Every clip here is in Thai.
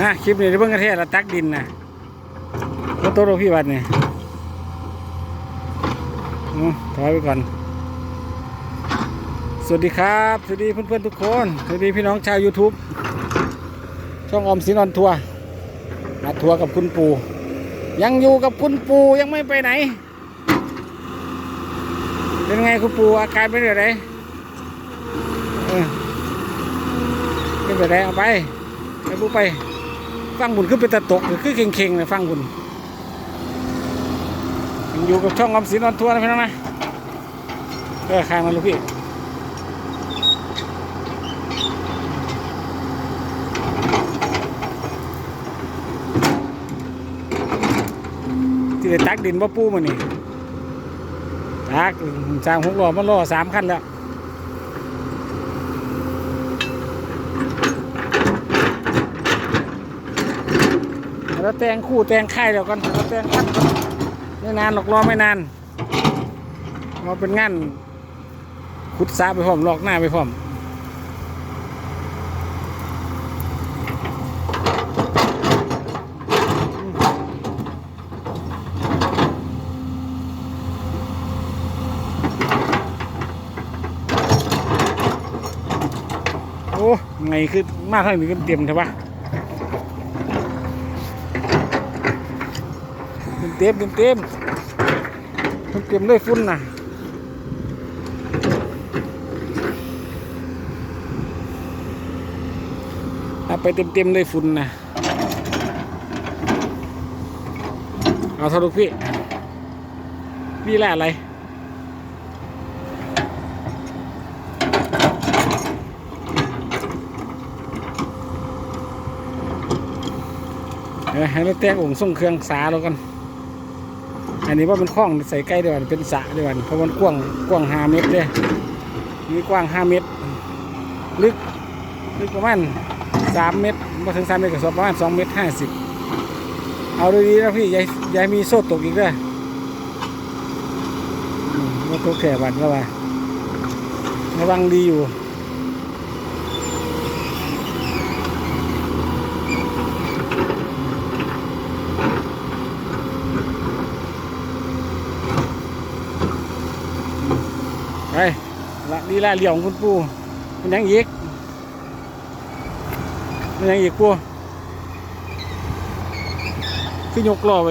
อะคลิปนี้เบิ่งกันแท้ละตักดินนะรถโต๊ะพี่วัดนี่อืมถอยไปก่อน สวัสดีครับ สวัสดีเพื่อนๆทุกคน สวัสดีพี่น้องชาว YouTube ช่องอมสินอนทัวร์มาทัวร์กับคุณปู่ ยังอยู่กับคุณปู่ยังไม่ไปไหน เป็นไงคุณปู่อาการเป็นยังไงเออเป็นยังไงเอาไปไปปู่ไป ฟังบุญขึ้นเป็นตะตกหรือคือเข่งๆเลยฟังบุญอยู่กับช่องออมสินออนทัวร์นะพี่น้องนะเออข้างมันลูกพี่ที่ได้ตักดินบ่ปูมันนี่ตักสร้างหกล้อมันล้อสามคันแล้ว แล้วแตงคู่แต่งค่เดี๋ยวกันแล้วแต่งคันก่อนไม่นานหรอกรอไม่นานเราเป็นงานขุดซาไปพร้อมลอกหน้าไปพร้อมโอ้ไงคือมากเท่านี้ก็เตรียมใช่ปะ เต็มเต็มเต็มเต็มเต็มด้วยฝุ่นนะไปเต็มเต็มด้วยฝุ่นนะเอาเท่าลูกพี่พี่แหละอะไรเออให้เราแต่งองค์ทรงเครื่องสาแล้วกัน อันนี้ว่าเป็นคล้องใส่ใกล้เดียวกันเป็นสะเดียวกันเพราะมันกว้างกว้างห้าเมตรเลยนี่กว้างห้าเมตร ลึกลึกประมาณสามเมตรมาถึงสามเมตรกับประมาณสองเมตรห้าสิบเอาดูดีนะพี่ยายยายมีโซ่ตกอีกด้วยมว่าตกแข่บันก็ว่าระวังดีอยู่ ไป ละดีละเหลี่ยมคุณปูมันยังอีกมันยังอีกปูคือยกล้อไป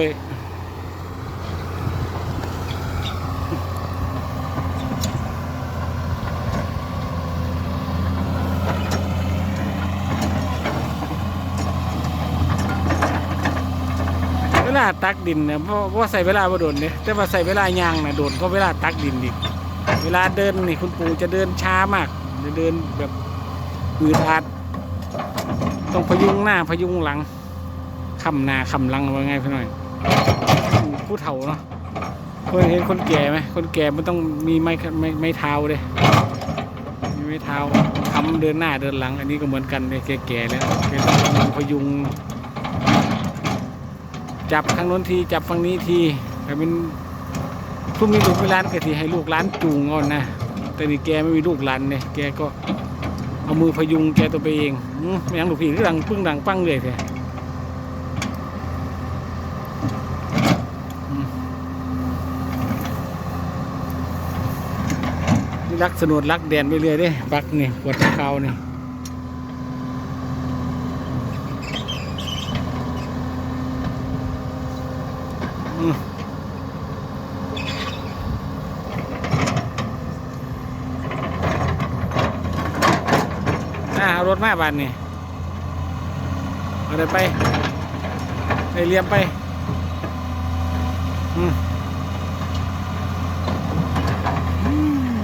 เวลาตักดินเนี่ยเพราะเพราะว่าใส่เวลาบ่โดนเนี่ยแต่ว่าใส่เวลายางน่ะโดนก็เวลาตักดินอีก เวลาเดินนี่คุณปู่จะเดินช้ามากจะเดินแบบอืดอาดต้องพยุงหน้าพยุงหลังคำหน้าคำหลังว่าไงพี่หน่อยผู้เฒ่าเนาะเคยเห็นคนแก่ไหมคนแก่มันต้องมีไม้ไม้ไม้เท้าเลยมีไม้เท้าคำเดินหน้าเดินหลัง อันนี้ก็เหมือนกันเลยแก่ๆแล้วแกต้องพยุง จับข้างโน้นทีจับฝั่งนี้ทีแต่เป็น ทุ่มมีลูกมีหล้านก็ที่ให้ลูกหล้านจูงเอ่อนนะแต่นี่แกไม่มีลูกหลานเนี่ยแกก็เอามือพยุงแกตัวไปเองอืมไม่ยังลูกพี่ก็ดังปึ้งดังปั้งเลยแท้อืมนี่รักสนุดรักแดนไปเรื่อยเด้บักนี่ปวดเข่านี่ เอารถมาบานนี่เอาไปไปเลียมไปอืมอืม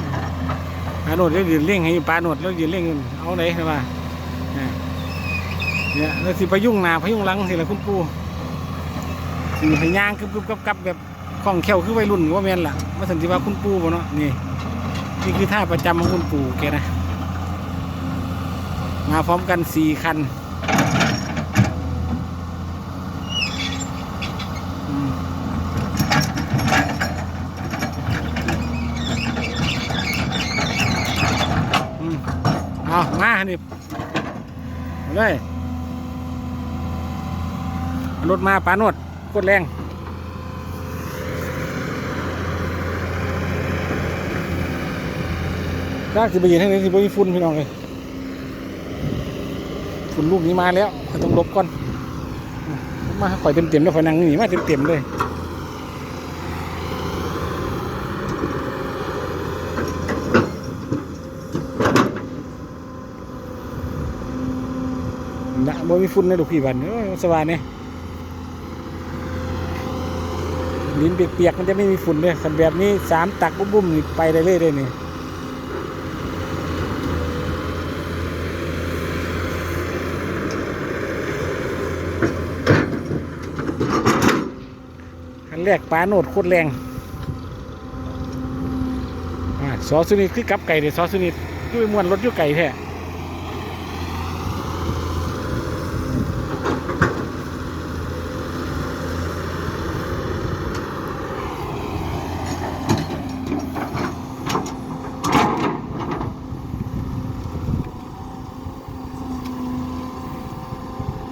ปลาโนดแล้วยืนเร่งให้ปลาโนดแล้วยืนเร่งเอาไหนใช่ปะเนี่ยเนี่ยแล้วสิพยุงหนาพยุงลังสิละคุณปู่สิให้ย่างกึบกึบกับกับแบบคล่องแคล่วคือวัยรุ่นว่าแมนล่ะมาสันติว่าคุณปู่บ่เนาะนี่นี่คือท่าประจำของคุณปู่แกนะ มาพร้อมกันสี่คันอืมเอามานี่มาเลยรถมาปานวดโคตรแรงรากสิบยืนทั้งนี้สิบมีฝุ่นพี่น้องเลย ฝุ่นลูกนี้มาแล้วต้องลบก่อนมาข่อยเต็มๆแล้วข่อยนั่งหนีมาเต็มๆเลยนะบ่มีฝุ่นในลูกพี่บันเอ้ยสว่างเนี่ยลิ้นเปียกๆมันจะไม่มีฝุ่นเลยคันแบบนี้สามตักบุ้มๆนี่ไปได้เลยเลยนี่ แรกปลาโนดโคตรแรงซอสุนิทคือกับไก่เดี๋ยวซอสุนิทคือไปม้วนรถยู่ไก่แท้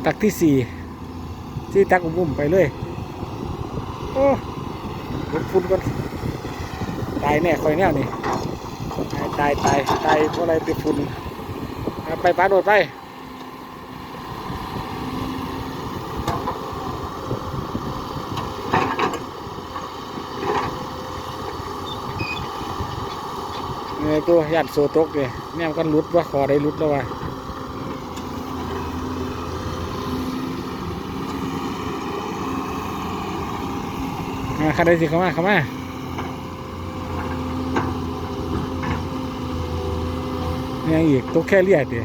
ตักที่สี่ที่ตักบุ้มๆไปเลย ฝุ่นก่อนตายแน่คอยแน่นี่ตายตายตายตายเพราะอะไรติดฝุ่นไปปลาโดดไปเนี่ยตัวยัดโซตกเลยแม่มันก็รุดว่าคอได้รุดแล้วว่ะ มาคันใดสิเข้ามาเข้ามาเนี่ยอีกตัวแค่เลียดเดีย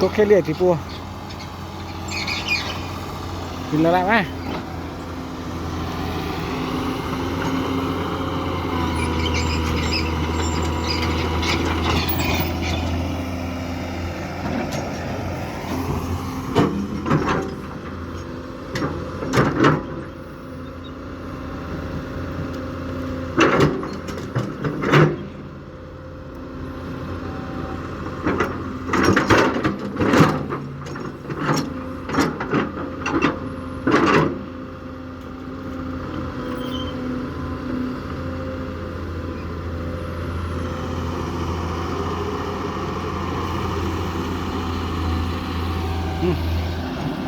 ตัวแค่เลียดทีปูกินแล้วละม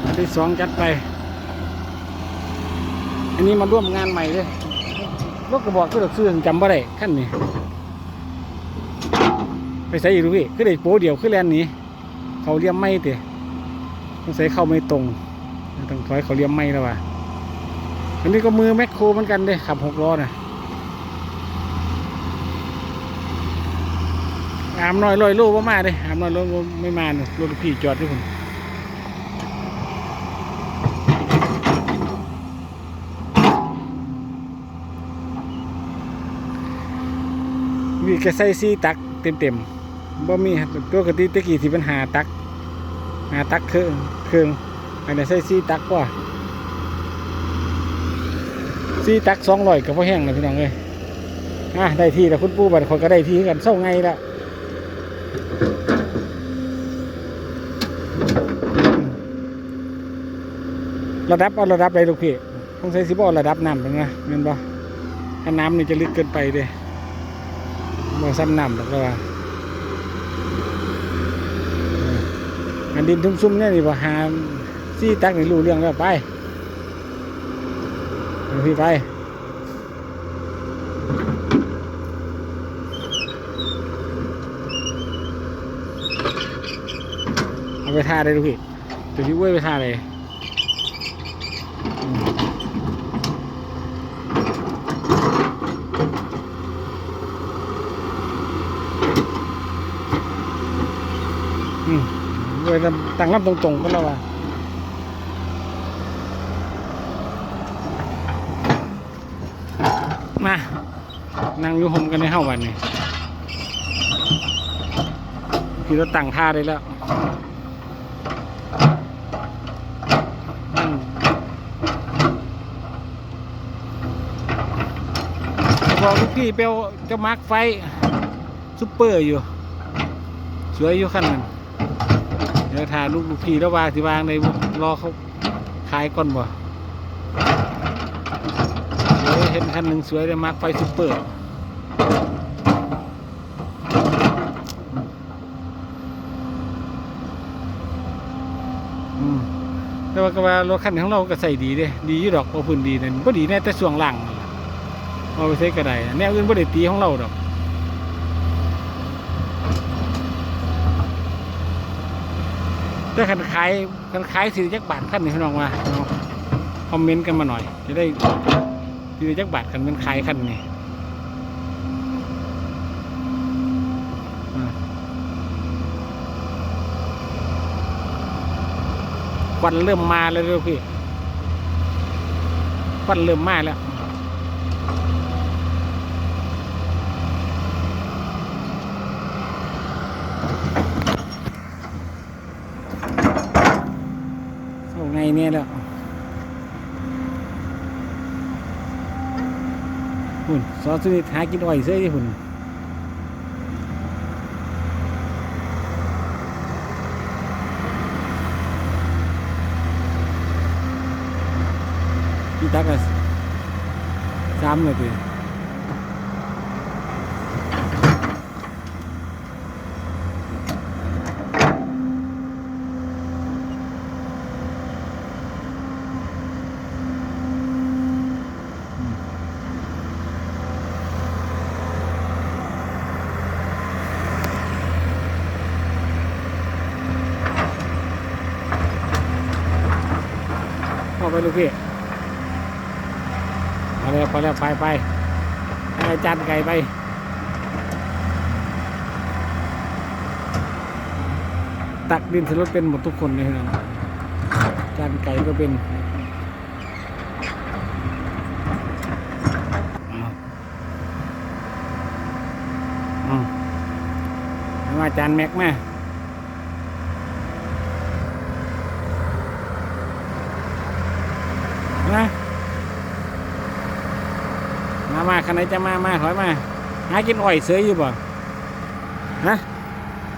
อันที่สองจัดไป อันนี้มาร่วมงานใหม่เลยรถกระบอกก็ดอกซื้อจำบ่ได้ขั้นนี้ ไปใส่อีกดูพี่คือได้โป๊เดียวคือแลนนี้ เขาเลี้ยมไม่เตะต้องใส่เข้าไม่ตรงต้องถอยเขาเลี้ยมไม่แล้วว่ะอันนี้ก็มือแมคโครเหมือนกันเด้ขับหกล้อน่ะอามน้อยลอยโลว่ามาเด้อามน้อยลอยไม่มาเนอะรถพี่จอดด้วยผม มีแค่ใส่ซีตักเต็มเต็มๆบ่มีตัวกติตะกี้ที่ปัญหาตักหาตักเครื่องเครื่องอันนี้ใส่ซีตักกว่าซีตักสองร้อยกับพ่อแห้งนะพี่น้องเลยอะได้ที่แล้วคุณปู่บัดคนก็ได้ที่กันเศร้าไงล้วระดับเอาระดับใดลูกพี่ต้องใช้สิบอระดับน้ำเป็นไงเงินบ่ถ้าน้ำนี่จะลึกเกินไปเด้ บ่ซ้ำน้ำหรอกแล้วว่าอันดินทุ่มๆเนี่ยนี่บ่หาซี่ตักนี่รู้เรื่องแล้วไปพี่ไปเอาไปท่าได้ดูพี่ตัวที่เว้ยไปท่าเลยอืม อืม เวลาตั้งรับตรงๆก็แล้วว่ามานั่งอยู่ห่มกันในห้าวันนี่พี่เราตั้งท่าได้แล้วบอกลูกพี่เปียวจะมาร์กไฟซุปเปอร์อยู่ สวยอยู่ขั้นนั้น ดี๋ยวถ่ายลูกลูกพี่แล้ววางที่วางในรอเขาขายก่อนบ่เห็นคันหนึ่งสวยเลยมาร์กไฟซุปเปอร์แต่ว่าก็ว่ารถคันของเราก็ใส่ดีเด้ดีอยู่ดอกพอพื้นดีนั่นก็ดีแน่แต่ส่วงหลังเอาไปใช้กระไดแนวอื่นบ่ได้ตีของเราดอก ถ้าคันขายคันขายสี่จักบาทขั้นนี่พี่น้องมาเอาคอมเมนต์กันมาหน่อย จะได้สี่จักบาทกันเป็นขายขั้นนี่ควันเริ่มมาแล้วเร็วพี่ควันเริ่มมาแล้ว เอาไงเนี่ยแล้ว หุ่นซอสนิทหากินอ้อยเสื้อที่หุ่นพี่ตักอะสามเลยพี่ ไปลูกพี่พอแล้วพอแล้วไปไปให้อาจารย์ไก่ไปตักดินสรถเป็นหมดทุกคนเลยนะจารย์ไก่ก็เป็นมาจารย์แม็กแมามา มามาคันไหนจะมามาถอยมา หากินอ้อยเสยอยู่บ่ฮะ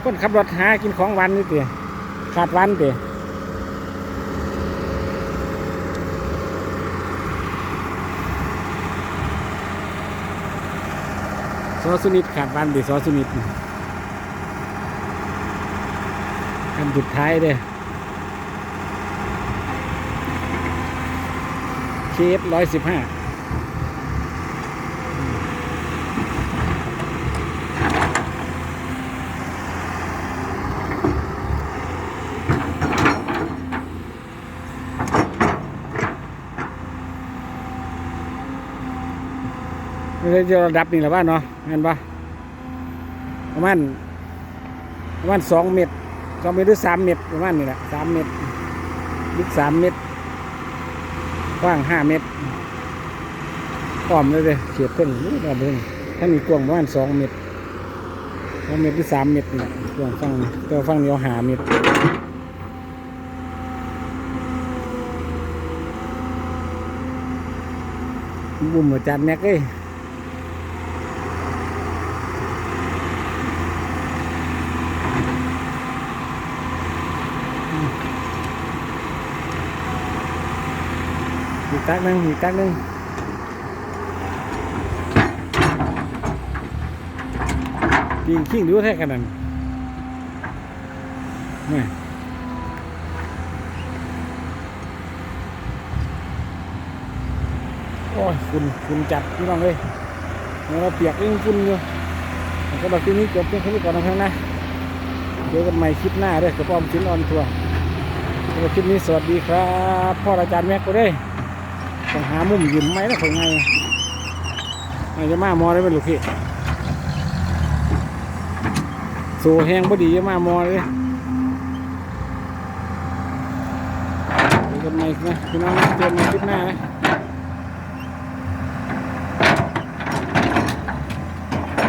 คนขับรถหากินของวันนี่เตี๋ยขาดวันเตี๋ยซอสุนิตขาดวันเตี๋ยซอสุนิตคำสุดท้ายเด้อเคฟร้อยสิบห้า นี่เลยจะระดับนี่แหละบ้านเนาะเห็นปะประมาณประมาณสองเมตรสองเมตรหรือสามเมตรประมาณนี่แหละสามเมตรลึกสามเมตรกว้างห้าเมตรอ้อมเลยเลยเฉียดเพิ่งนี่อ้อมเพิ่งถ้ามีกว้างประมาณสองเมตรสองเมตรหรือสามเมตรนี่แหละกว้างฟังตัวฟังเนี้เอหาเมตรบุ่มอาจารย์แม็กเอ้ย กตักนึงอีกตักนึงกินขิงดูแท้กันนั่นนี่โอ้ยคุณคุณจัดพี่น้องเลยเราเปียกเองคุณอยู่สำหรับที่นี้จบเพียงแค่นี้ก่อนนะครับนะเจอกันใหม่คลิปหน้าด้วยกระป้อมชิ้นออนทัวร์สำหรับคลิปนี้สวัสดีครับ พ่ออาจารย์แม็กก็ได้ ต้องหามุมยืมไหมนะคนไงอาจจะมามอได้เป็นลูกพี่สูแห้งพอดีจะมามอเลยเจอกันใหม่นะพี่น้องเจอกันใหม่คลิปหน้านะ